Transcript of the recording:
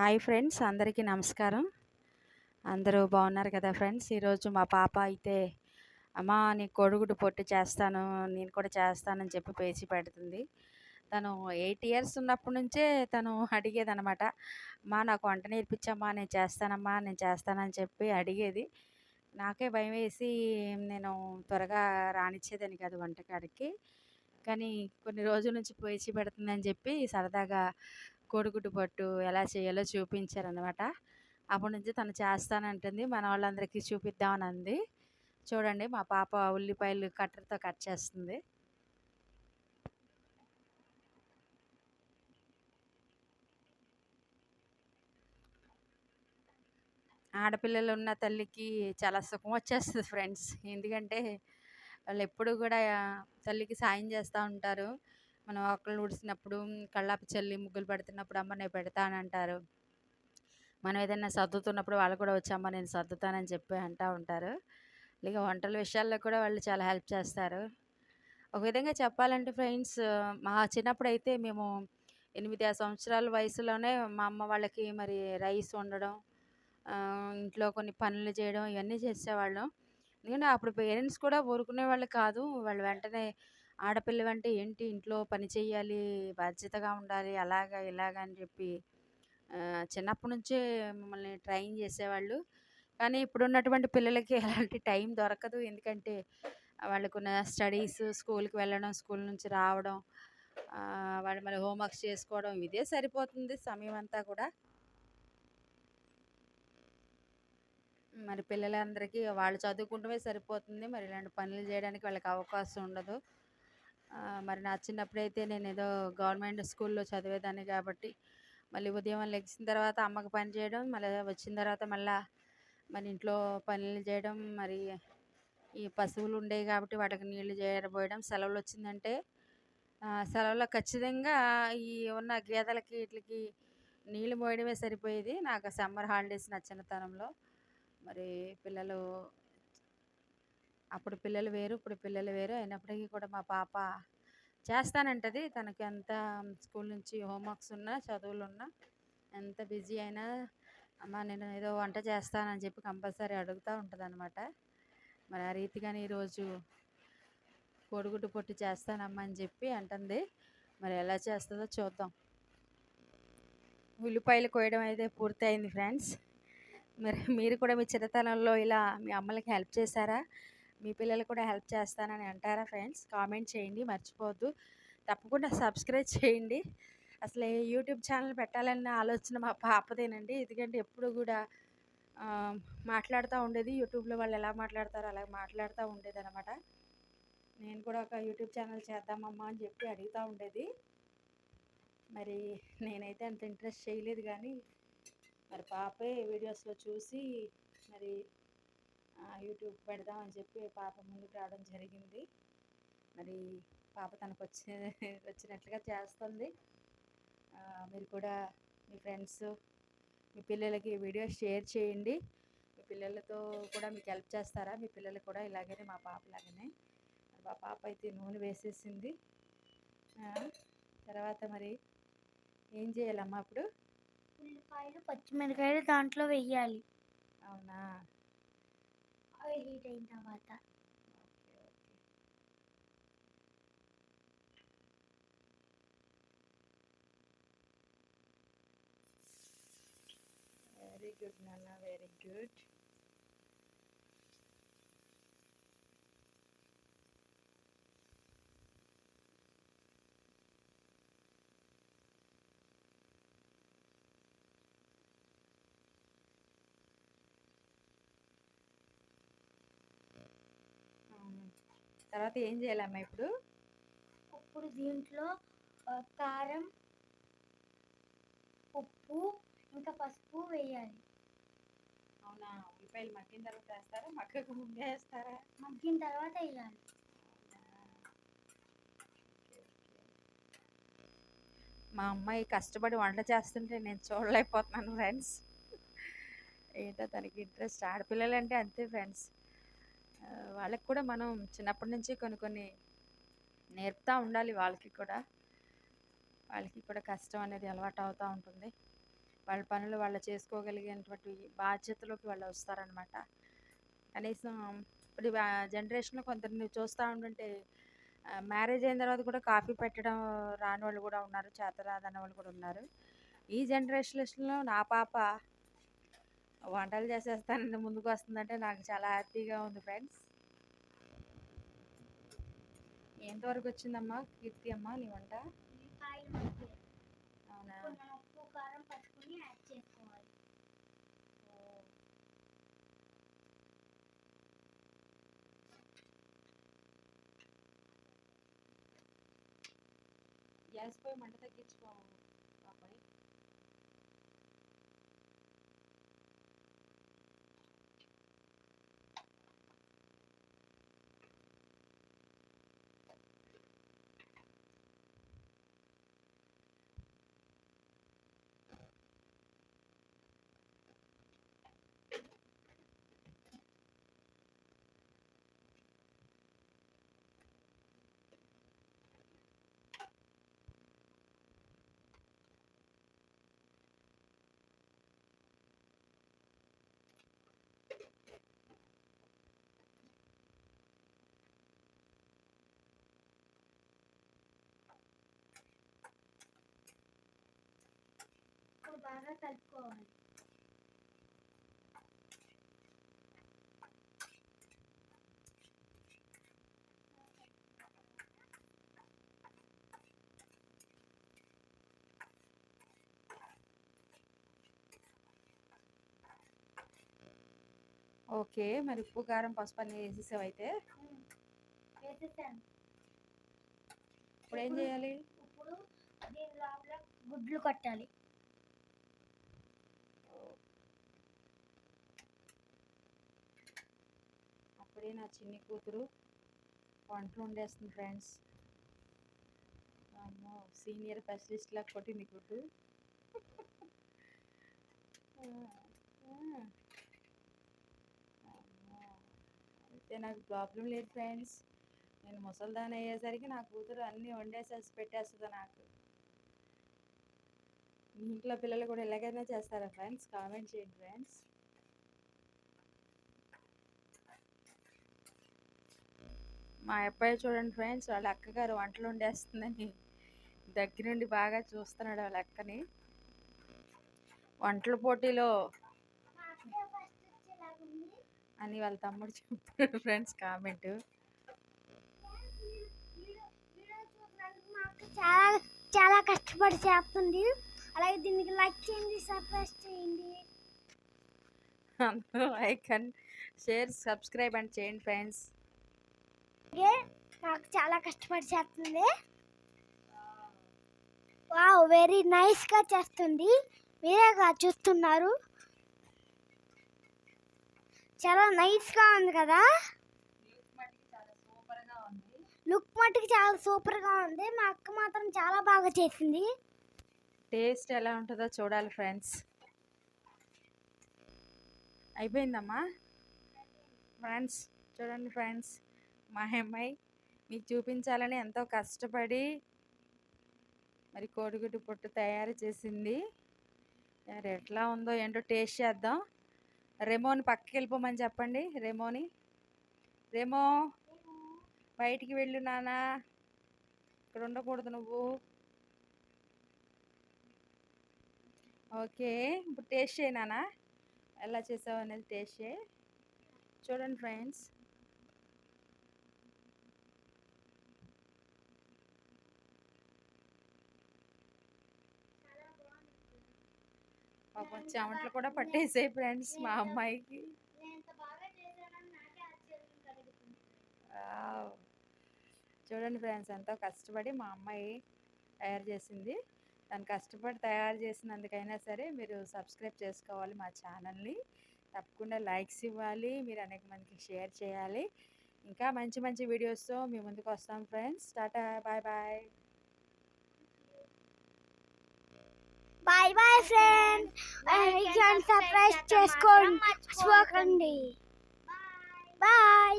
Hi friends అందరికీ నమస్కారం. అందరూ బాగున్నారు కదా ఫ్రెండ్స్? ఈరోజు మా పాప అయితే అమ్మా నీ కొడుగుడు పొట్టు చేస్తాను నేను కూడా చేస్తానని చెప్పి పేచి పెడుతుంది. తను ఎయిట్ ఇయర్స్ ఉన్నప్పటి నుంచే తను అడిగేది అనమాట అమ్మా నాకు వంట నేర్పించమ్మా నేను చేస్తానమ్మా నేను చేస్తానని చెప్పి అడిగేది. నాకే భయం వేసి నేను త్వరగా రానిచ్చేదని కాదు వంటకాడికి. కానీ కొన్ని రోజుల నుంచి పోయిచి పెడుతుందని చెప్పి సరదాగా కోడిగుడ్డు పట్టు ఎలా చేయాలో చూపించారనమాట అప్పటి నుంచి తను చేస్తానంటుంది. మన వాళ్ళందరికీ చూపిద్దామని అంది చూడండి మా పాప ఉల్లిపాయలు కట్టర్తో కట్ చేస్తుంది. ఆడపిల్లలు ఉన్న తల్లికి చాలా సుఖం వచ్చేస్తుంది ఫ్రెండ్స్. ఎందుకంటే వాళ్ళు ఎప్పుడు కూడా తల్లికి సాయం చేస్తూ ఉంటారు. మనం ఆకులు ఉడిసినప్పుడు కళ్ళాపి చల్లి ముగ్గులు పెడుతున్నప్పుడు అమ్మ నేను పెడతానంటారు. మనం ఏదైనా సర్దుతున్నప్పుడు వాళ్ళు కూడా వచ్చి అమ్మ నేను సర్దుతానని చెప్పి అంటూ ఉంటారు. ఇక వంటల విషయాల్లో కూడా వాళ్ళు చాలా హెల్ప్ చేస్తారు. ఒక విధంగా చెప్పాలంటే ఫ్రెండ్స్ మా చిన్నప్పుడు అయితే మేము ఎనిమిది ఆ సంవత్సరాల వయసులోనే మా అమ్మ వాళ్ళకి మరి రైస్ వండడం ఇంట్లో కొన్ని పనులు చేయడం ఇవన్నీ చేసేవాళ్ళం. ఎందుకంటే అప్పుడు పేరెంట్స్ కూడా ఊరుకునే వాళ్ళు కాదు. వాళ్ళు వెంటనే ఆడపిల్ల అంటే ఏంటి? ఇంట్లో పని చేయాలి బాధ్యతగా ఉండాలి అలాగా ఇలాగా అని చెప్పి చిన్నప్పటి నుంచే మమ్మల్ని ట్రైన్ చేసేవాళ్ళు. కానీ ఇప్పుడున్నటువంటి పిల్లలకి అలాంటి టైం దొరకదు. ఎందుకంటే వాళ్ళకున్న స్టడీస్ స్కూల్కి వెళ్ళడం స్కూల్ నుంచి రావడం వాళ్ళు మళ్ళీ హోంవర్క్స్ చేసుకోవడం ఇదే సరిపోతుంది సమయం అంతా కూడా. మరి పిల్లలందరికీ వాళ్ళు చదువుకుంటమే సరిపోతుంది. మరి ఇలాంటి పనులు చేయడానికి వాళ్ళకి అవకాశం ఉండదు. మరి నా చిన్నప్పుడైతే నేను ఏదో గవర్నమెంట్ స్కూల్లో చదివేదాన్ని కాబట్టి మళ్ళీ ఉదయం లెగిసిన తర్వాత అమ్మకి పని చేయడం మళ్ళీ వచ్చిన తర్వాత మళ్ళీ మరి ఇంట్లో పనులు చేయడం మరి ఈ పశువులు ఉండేవి కాబట్టి వాటికి నీళ్ళు చేయబోయడం సెలవులు వచ్చిందంటే సెలవులో ఖచ్చితంగా ఈ ఉన్న గేదెలకి వీటికి నీళ్ళు పోయడమే సరిపోయేది. నాకు సమ్మర్ హాలిడేస్ నా చిన్నతనంలో మరి పిల్లలు అప్పుడు పిల్లలు వేరు ఇప్పుడు పిల్లలు వేరు అయినప్పటికీ కూడా మా పాప చేస్తానంటది. తనకి ఎంత స్కూల్ నుంచి హోంవర్క్స్ ఉన్నా చదువులు ఉన్నా ఎంత బిజీ అయినా అమ్మ నేను ఏదో వంట చేస్తానని చెప్పి కంపల్సరీ అడుగుతూ ఉంటుంది అనమాట మరి ఆ రీతిగానే ఈరోజు కోడిగుడ్డు పొట్టి చేస్తానమ్మా అని చెప్పి అంటుంది. మరి ఎలా చేస్తుందో చూద్దాం. ఉల్లిపాయలు కోయడం అయితే పూర్తయింది ఫ్రెండ్స్. మరి మీరు కూడా మీ చిన్నతనంలో ఇలా మీ అమ్మలకి హెల్ప్ చేశారా? మీ పిల్లలు కూడా హెల్ప్ చేస్తానని అంటారా ఫ్రెండ్స్? కామెంట్ చేయండి మర్చిపోవద్దు. తప్పకుండా సబ్స్క్రైబ్ చేయండి. అసలు యూట్యూబ్ ఛానల్ పెట్టాలన్న ఆలోచన మా పాపదేనండి. ఎందుకంటే ఎప్పుడు కూడా మాట్లాడుతూ ఉండేది యూట్యూబ్లో వాళ్ళు ఎలా మాట్లాడతారో అలా మాట్లాడుతూ ఉండేది అనమాట నేను కూడా ఒక యూట్యూబ్ ఛానల్ చేద్దామమ్మా అని చెప్పి అడుగుతూ ఉండేది. మరి నేనైతే అంత ఇంట్రెస్ట్ చేయలేదు కానీ మరి పాపే వీడియోస్లో చూసి మరి యూట్యూబ్ పెడదామని చెప్పి పాప ముందుకు రావడం జరిగింది. మరి పాప తనకు వచ్చి వచ్చినట్లుగా చేస్తుంది. మీరు కూడా మీ ఫ్రెండ్స్ మీ పిల్లలకి వీడియో షేర్ చేయండి. మీ పిల్లలతో కూడా మీకు హెల్ప్ చేస్తారా? మీ పిల్లలు కూడా ఇలాగనే మా పాప లాగానే. మా పాప అయితే నూనె వేసేసింది. తర్వాత మరి ఏం చేయాలమ్మా అప్పుడు? ఉల్లిపాయలు పచ్చిమిరకాయలు దాంట్లో వెయ్యాలి అవునా? ఆయిల్ హీట్ అయిన తర్వాత వెరీ గుడ్ నాన్న వెరీ గుడ్ తర్వాత ఏం చేయాలమ్మా ఇప్పుడు? ఇప్పుడు దీంట్లో కారం ఉప్పు ఇంకా పసుపు వేయాలి. అవునా? ఉల్లిపాయలు మగ్గిన తర్వాత వేస్తారా? మగ్గకు ముందే వేస్తారా? మగ్గిన తర్వాత వేయాలి. మా అమ్మాయి కష్టపడి వంట చేస్తుంటే నేను చూడలేకపోతున్నాను ఫ్రెండ్స్. ఏంటో తనకి ఇంట్రెస్ట్. ఆడపిల్లలంటే అంతే ఫ్రెండ్స్. వాళ్ళకి కూడా మనం చిన్నప్పటి నుంచి కొన్ని కొన్ని నేర్పుతూ ఉండాలి వాళ్ళకి కూడా. వాళ్ళకి కూడా కష్టం అనేది అలవాటు అవుతూ ఉంటుంది. వాళ్ళ పనులు వాళ్ళు చేసుకోగలిగేటువంటి బాధ్యతలోకి వాళ్ళు వస్తారనమాట కనీసం ఇప్పుడు జనరేషన్లో కొందరిని చూస్తూ ఉంటుంటే మ్యారేజ్ అయిన తర్వాత కూడా కాఫీ పెట్టడం రాని వాళ్ళు కూడా ఉన్నారు చేత రాదన్న వాళ్ళు కూడా ఉన్నారు. ఈ జనరేషన్లో నా పాప వంటలు చేసేస్తానని ముందుకు వస్తుందంటే నాకు చాలా హ్యాపీగా ఉంది ఫ్రెండ్స్. ఎంతవరకు వచ్చిందమ్మా కీర్తి అమ్మ నీ వంట? అవునా? గ్యాస్ పోయి మంట తగ్గించుకోవాలి బాగా కలుపుకోవాలి ఓకే మరి ఉప్పు కారం పసుపు అన్నీ వేసేసావు అయితే ఇప్పుడు ఏం చేయాలి? ఇప్పుడు దీని లోపల గుడ్లు కట్టాలి. ఇప్పుడే నా చిన్ని కూతురు వంటలు వండేస్తుంది ఫ్రెండ్స్. అమ్మో సీనియర్ స్పెషలిస్ట్ లాగా కొట్టింది నీ కూతురు అయితే నాకు ప్రాబ్లం లేదు ఫ్రెండ్స్. నేను ముసల్దాన్ అయ్యేసరికి నా కూతురు అన్నీ వండేసేసి పెట్టేస్తుంది నాకు. మీ ఇంట్లో పిల్లలు కూడా ఎలాగైనా చేస్తారా ఫ్రెండ్స్? కామెంట్ చేయండి ఫ్రెండ్స్. మా అబ్బాయి చూడండి ఫ్రెండ్స్ వాళ్ళ అక్కగారు వంటలు వండేస్తుందని దగ్గరుండి బాగా చూస్తున్నాడు వాళ్ళ అక్కని. వంటల పోటీలో అని వాళ్ళ తమ్ముడు చెప్తాడు ఫ్రెండ్స్ కామెంట్. చాలా చాలా కష్టపడి చేస్తుంది. అలాగే దీనికి లైక్ చేయండి సబ్స్క్రైబ్ చేయండి. అందరూ like and share subscribe and చేయండి ఫ్రెండ్స్. అలాగే నాకు చాలా కష్టపడి చేస్తుంది. వావ్ వెరీ నైస్గా చేస్తుంది. మీరేగా చూస్తున్నారు. చాలా నైస్గా ఉంది కదా? చాలా సూపర్గా ఉంది లుక్ మట్టుకు చాలా సూపర్గా ఉంది. మా అక్క మాత్రం చాలా బాగా చేసింది. టేస్ట్ ఎలా ఉంటుందో చూడాలి ఫ్రెండ్స్ అయిపోయిందమ్మా? ఫ్రెండ్స్ చూడండి ఫ్రెండ్స్ మా అమ్మాయి మీకు చూపించాలని ఎంతో కష్టపడి మరి కోడిగుడ్డు పొట్టు తయారు చేసింది. మరి ఎట్లా ఉందో ఏంటో టేస్ట్ చేద్దాం. రెమోని పక్కకి వెళ్ళిపోమని చెప్పండి. రెమోని. రెమో బయటికి వెళ్ళు నానా ఇక్కడ ఉండకూడదు నువ్వు. ఓకే ఇప్పుడు టేస్ట్ చేయనానా ఎలా చేసావు అనేది టేస్ట్ చేయి. చూడండి ఫ్రెండ్స్. పాపం చెమటలు కూడా పట్టేసాయి ఫ్రెండ్స్ మా అమ్మాయికి. చూడండి ఫ్రెండ్స్ ఎంతో కష్టపడి మా అమ్మాయి తయారు చేసింది. తను కష్టపడి తయారు చేసినందుకైనా సరే మీరు సబ్స్క్రైబ్ చేసుకోవాలి మా ఛానల్ని. తప్పకుండా లైక్స్ ఇవ్వాలి మీరు అనేక మందికి షేర్ చేయాలి. ఇంకా మంచి మంచి వీడియోస్తో మీ ముందుకు వస్తాం friends. Tata bye bye. Bye bye friends subscribe చేసుకోండి మర్చిపోకండి బాయ్